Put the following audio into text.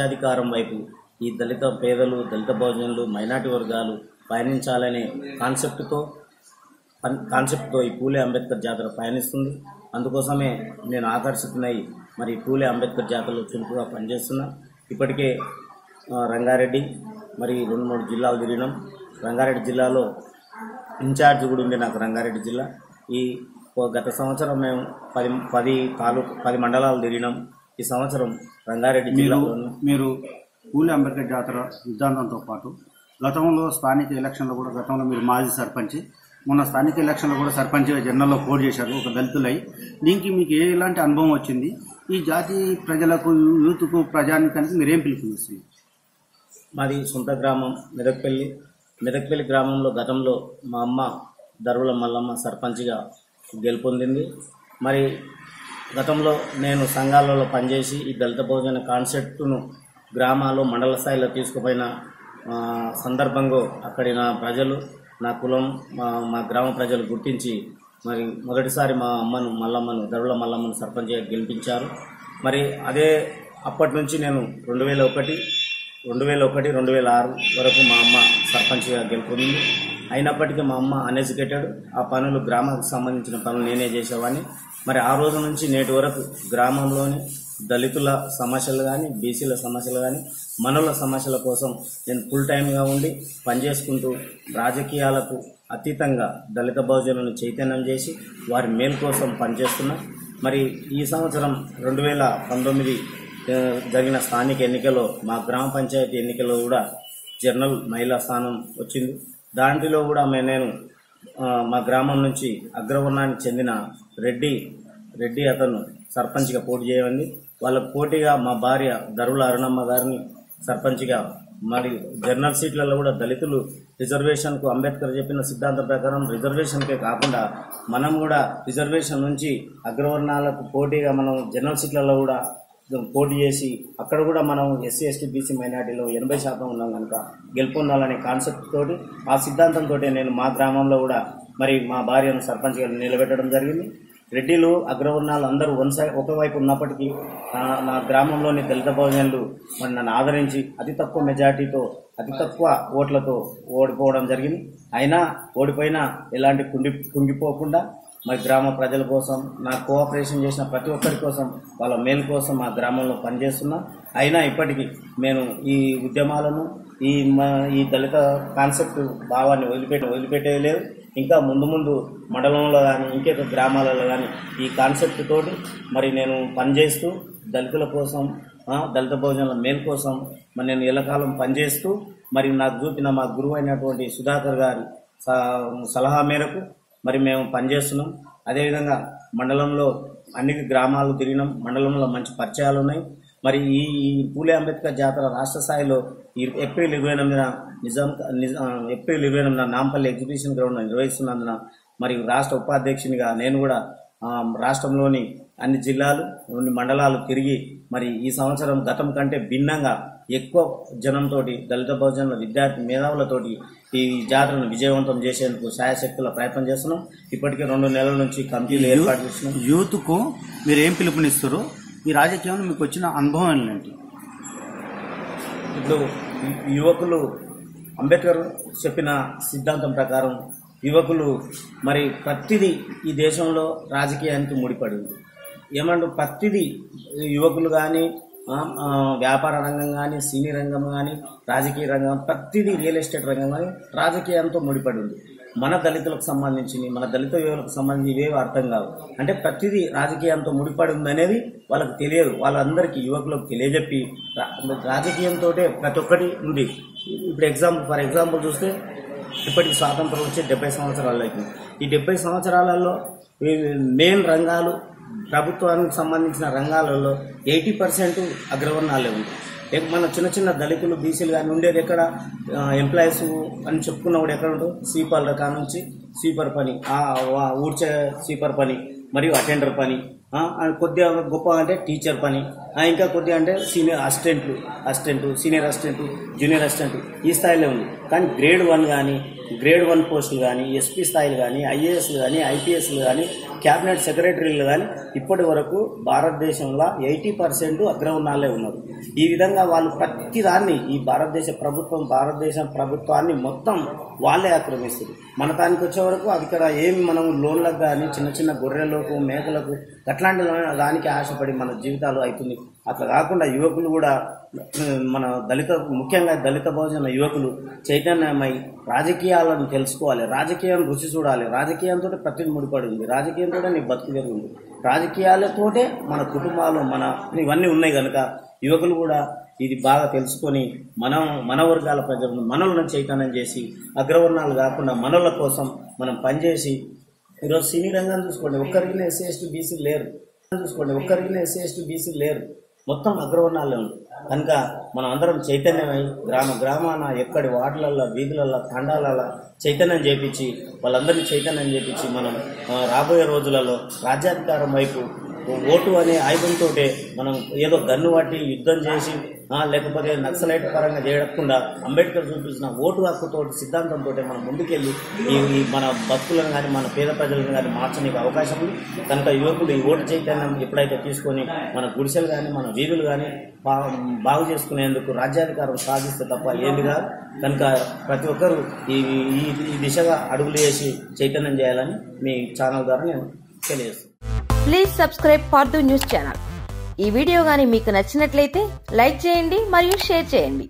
రాజ్యాధికారం వైపు ఈ దళిత పేదలు దళిత భోజనులు మైనార్టీ వర్గాలు పయనించాలనే కాన్సెప్ట్తో పన్- కాన్సెప్ట్తో ఈ పూలే అంబేద్కర్ జాతర పయనిస్తుంది. అందుకోసమే నేను ఆకర్షితున్నై మరి పూలే అంబేద్కర్ జాతరలో చురుకుగా పనిచేస్తున్నా. ఇప్పటికే రంగారెడ్డి మరి రెండు మూడు జిల్లాలు తిరిగినాం. రంగారెడ్డి జిల్లాలో ఇన్ఛార్జ్ కూడా ఉండే నాకు రంగారెడ్డి జిల్లా. ఈ గత సంవత్సరం మేము పది పది తాలూకు పది మండలాలు తిరిగినాం. ఈ సంవత్సరం రంగారెడ్డి మీరు జిల్లాలో మీరు పూలి అంబేద్కర్ జాతర సిద్ధాంతంతో పాటు గతంలో స్థానిక ఎలక్షన్లో కూడా గతంలో మీరు మాజీ సర్పంచ్ మొన్న స్థానిక ఎలక్షన్లో కూడా సర్పంచ్ జనరల్లో పోటీ చేశారు ఒక దళితులై. దీనికి మీకు ఎలాంటి అనుభవం వచ్చింది? ఈ జాతి ప్రజలకు యూత్కు ప్రజానికానికి మీరేం పిలుపునిస్తుంది మాది సొంత గ్రామం మెదక్పల్లి. మెదక్పల్లి గ్రామంలో గతంలో మా అమ్మ దరువుల మల్లమ్మ సర్పంచ్గా గెలుపొందింది. మరి గతంలో నేను సంఘాలలో పనిచేసి ఈ దళిత భోజన కాన్సెప్ట్ను గ్రామాలు మండల స్థాయిలో తీసుకుపోయిన సందర్భంగా అక్కడి నా ప్రజలు నా కులం మా మా గ్రామ ప్రజలు గుర్తించి మరి మొదటిసారి మా అమ్మను మల్లమ్మను దరుల మల్లమ్మను సర్పంచ్గా గెలిపించారు. మరి అదే అప్పటి నుంచి నేను రెండు వేల ఒకటి రెండు వేల ఒకటి రెండు వేల ఆరు వరకు మా అమ్మ సర్పంచ్గా గెలుపొందింది. అయినప్పటికీ మా అమ్మ అన్ఎడ్యుకేటెడ్ ఆ పనులు గ్రామానికి సంబంధించిన పనులు నేనే చేసేవాడిని. మరి ఆ రోజు నుంచి నేటి వరకు గ్రామంలోని దళితుల సమస్యలు కానీ బీసీల సమస్యలు కానీ మనుల సమస్యల కోసం నేను ఫుల్ టైమ్గా ఉండి పనిచేసుకుంటూ రాజకీయాలకు అతీతంగా దళిత బహుజనులను చైతన్యం చేసి వారి మేలు కోసం పనిచేస్తున్నా. మరి ఈ సంవత్సరం రెండు వేల పంతొమ్మిది జరిగిన స్థానిక ఎన్నికలో మా గ్రామ పంచాయతీ ఎన్నికల్లో కూడా జర్నల్ మహిళా స్థానం వచ్చింది. దాంట్లో కూడా మే- నేను మా గ్రామం నుంచి అగ్రవర్ణానికి చెందిన రెడ్డి రెడ్డి అతను సర్పంచ్గా పోటీ చేయండి వాళ్ళకు పోటీగా మా భార్య దరువుల అరుణమ్మ గారిని సర్పంచ్గా మరి జర్నల్ సీట్లలో కూడా దళితులు రిజర్వేషన్కు అంబేద్కర్ చెప్పిన సిద్ధాంతం ప్రకారం రిజర్వేషన్కే కాకుండా మనం కూడా రిజర్వేషన్ నుంచి అగ్రవర్ణాలకు పోటీగా మనం జర్నల్ సీట్లలో కూడా పోటీ చేసి అక్కడ కూడా మనం ఎస్సీ ఎస్టీ బీసీ మైనార్టీలో ఎనభై శాతం ఉన్నాం కనుక గెలుపొందాలనే కాన్సెప్ట్ తోటి ఆ సిద్ధాంతంతో నేను మా గ్రామంలో కూడా మరి మా భార్యను సర్పంచ్గా నిలబెట్టడం జరిగింది. రెడ్డిలు అగ్రవర్ణాలు అందరూ వన్ సైడ్ ఒకవైపు ఉన్నప్పటికీ నా- గ్రామంలోని దళిత భోజనులు మరి నన్ను ఆదరించి అతి తక్కువ మెజార్టీతో అతి తక్కువ ఓట్లతో ఓడిపోవడం జరిగింది. అయినా ఓడిపోయినా ఎలాంటి కుంగి కుంగిపోకుండా మరి గ్రామ ప్రజల కోసం నా కోఆపరేషన్ చేసిన ప్రతి ఒక్కరి కోసం వాళ్ళ మేలు కోసం మా గ్రామంలో పనిచేస్తున్నా. అయినా ఇప్పటికీ నేను ఈ ఉద్యమాలను ఈ ఈ దళిత కాన్సెప్ట్ భావాన్ని వదిలిపెట్టి వదిలిపెట్టేయలేదు. ఇంకా ముందు ముందు మండలంలో కానీ ఇంకొక గ్రామాలలో కానీ ఈ కాన్సెప్ట్ తోటి మరి నేను పనిచేస్తూ దళితుల కోసం దళిత భోజనాల మేలు కోసం మరి నేను ఎల్లకాలం పనిచేస్తూ మరి నాకు చూపిన మా గురువు అయినటువంటి సుధాకర్ గారి స- సలహా మేరకు మరి మేము పనిచేస్తున్నాం అదేవిధంగా మండలంలో అన్ని గ్రామాలు తిరిగినాం. మండలంలో మంచి పరిచయాలు ఉన్నాయి. మరి ఈ పూలే అంబేద్కర్ జాతర రాష్ట్ర స్థాయిలో ఈ ఏప్రిల్ ఇరవై ఎనిమిదిన నిజాం ఏప్రిల్ ఇరవై ఎనిమిదిన నాంపల్లి ఎగ్జిబిషన్ గ్రౌండ్ నిర్వహిస్తున్నందున మరి రాష్ట్ర ఉపాధ్యక్షునిగా నేను కూడా రాష్ట్రంలోని అన్ని జిల్లాలు కొన్ని మండలాలు తిరిగి మరి ఈ సంవత్సరం గతం కంటే భిన్నంగా ఎక్కువ జనంతో దళిత బహుజనుల విద్యార్థి మేధావులతోటి ఈ జాతరను విజయవంతం చేసేందుకు శాయశక్తుల ప్రయత్నం చేస్తున్నాం. ఇప్పటికే రెండు నెలల నుంచి కమిటీలు ఏర్పాటు చేస్తున్నాం. యూత్కు మీరు ఏం పిలుపునిస్తారు? ఈ రాజకీయంలో మీకు వచ్చిన అనుభవం ఏంటి? ఇప్పుడు యువకులు అంబేద్కర్ చెప్పిన సిద్ధాంతం ప్రకారం యువకులు మరి ప్రతిదీ ఈ దేశంలో రాజకీయానికి ముడిపడి ఉంది ఏమంటూ ప్రతిదీ యువకులు కానీ వ్యాపార రంగం కానీ సినీ రంగం కానీ రాజకీయ రంగం ప్రతిదీ రియల్ ఎస్టేట్ రంగం కానీ రాజకీయంతో ముడిపడి ఉంది మన దళితులకు సంబంధించింది మన దళిత యువలకు సంబంధించి ఇవేవి అర్థం కావు. అంటే ప్రతిదీ రాజకీయంతో ముడిపడి ఉందనేది వాళ్ళకి తెలియదు. వాళ్ళందరికీ యువకులకు తెలియజెప్పి రాజకీయంతో ప్రతి ఒక్కటి ఉంది. ఇప్పుడు ఎగ్జాంపుల్ ఫర్ ఎగ్జాంపుల్ చూస్తే ఇప్పటికి స్వాతంత్రం వచ్చి డెబ్బై సంవత్సరాలు అవుతుంది ఈ డెబ్బై సంవత్సరాలలో మెయిన్ రంగాలు ప్రభుత్వానికి సంబంధించిన రంగాలలో ఎయిటీ పర్సెంట్ అగ్రవర్ణాలే ఉంది మన చిన్న చిన్న దళితులు బీసీలు కానీ ఉండేది ఎక్కడ? ఎంప్లాయీస్ అని చెప్పుకున్నప్పుడు ఎక్కడ ఉంటుంది స్వీపర్ల కానుంచి నుంచి స్వీపర్ పని ఊర్చే ఊడ్చే స్వీపర్ పని మరియు అటెండర్ పని కొద్దిగా గొప్ప అంటే టీచర్ పని ఆ, ఇంకా కొద్దిగా అంటే సీనియర్ అసిస్టెంట్లు assistant senior assistant junior assistant ఈ స్థాయిలో ఉంది కానీ గ్రేడ్ వన్ కానీ గ్రేడ్ వన్ పోస్టులు కానీ ఎస్పీ స్థాయిలు కానీ ఐఏఎస్లు కానీ ఐపీఎస్లు కానీ క్యాబినెట్ సెక్రటరీలు కానీ ఇప్పటి వరకు భారతదేశంలో ఎయిటీ పర్సెంట్ అగ్రవర్ణాలే ఉన్నారు. ఈ విధంగా వాళ్ళు ప్రతి దాన్ని ఈ భారతదేశ ప్రభుత్వం భారతదేశం ప్రభుత్వాన్ని మొత్తం వాళ్ళే ఆక్రమిస్తుంది మన దానికి వచ్చే వరకు అది ఇక్కడ ఏమి మనం లోన్లకు కానీ చిన్న చిన్న గొర్రెలకు మేకలకు అట్లాంటి దానికి ఆశపడి మన జీవితాలు అవుతుంది అట్లా కాకుండా యువకులు కూడా మన దళిత ముఖ్యంగా దళిత బహుజన యువకులు చైతన్యమై రాజకీయాలను తెలుసుకోవాలి. రాజకీయం రుచి చూడాలి. రాజకీయంతో ప్రతి ముడిపడి ఉంది రాజకీయంతో నీ బతుకు జరిగింది ఉంది రాజకీయాలతోటే మన కుటుంబాలు మన ఇవన్నీ ఉన్నాయి కనుక యువకులు కూడా ఇది బాగా తెలుసుకొని మన మన వర్గాల ప్రజలను మనలను చైతన్యం చేసి అగ్రవర్ణాలు కాకుండా మనల కోసం మనం పనిచేసి ఈరోజు సినీ రంగం చూసుకోండి. ఒక్కరికి ఎస్సీ ఎస్టీ బీసీ లేరు. చూసుకోండి. ఒక్కరికి ఎస్సీ ఎస్టీ బీసీ లేరు. మొత్తం అగ్రవర్ణాల్లో ఉంది. కనుక మనం అందరం చైతన్యమై గ్రామ గ్రామాన ఎక్కడి వార్డులలో వీధులల్లో తండాలలో చైతన్యం చేపించి వాళ్ళందరినీ చైతన్యం చేపించి మనం రాబోయే రోజులలో రాజ్యాధికారం వైపు ఓటు అనే ఆయుధంతో మనం ఏదో గన్ను పట్టి యుద్ధం చేసి లేకపోతే నక్సలైట్ పరంగా చేయకుండా అంబేద్కర్ చూపించిన ఓటు హక్కుతో సిద్ధాంతంతో మనం ముందుకెళ్ళి ఈ మన బతుకులను కానీ మన పేద ప్రజలను కానీ మార్చడానికి అవకాశం ఉంది. కనుక యువకులు ఈ ఓటు చైతన్యం ఎప్పుడైతే తీసుకొని మన గుడిసెలు కానీ మన వీధులు కానీ బాగు చేసుకునేందుకు రాజ్యాధికారం సాధిస్తే తప్ప ఏది కాదు. కనుక ప్రతి ఒక్కరూ ఈ ఈ ఈ దిశగా అడుగులు వేసి చైతన్యం చేయాలని మీ ఛానల్ ద్వారా నేను తెలియజేస్తాను please subscribe for news channel ఈ వీడియో గాని మీకు నచ్చినట్లయితే లైక్ చేయండి మరియు షేర్ చేయండి.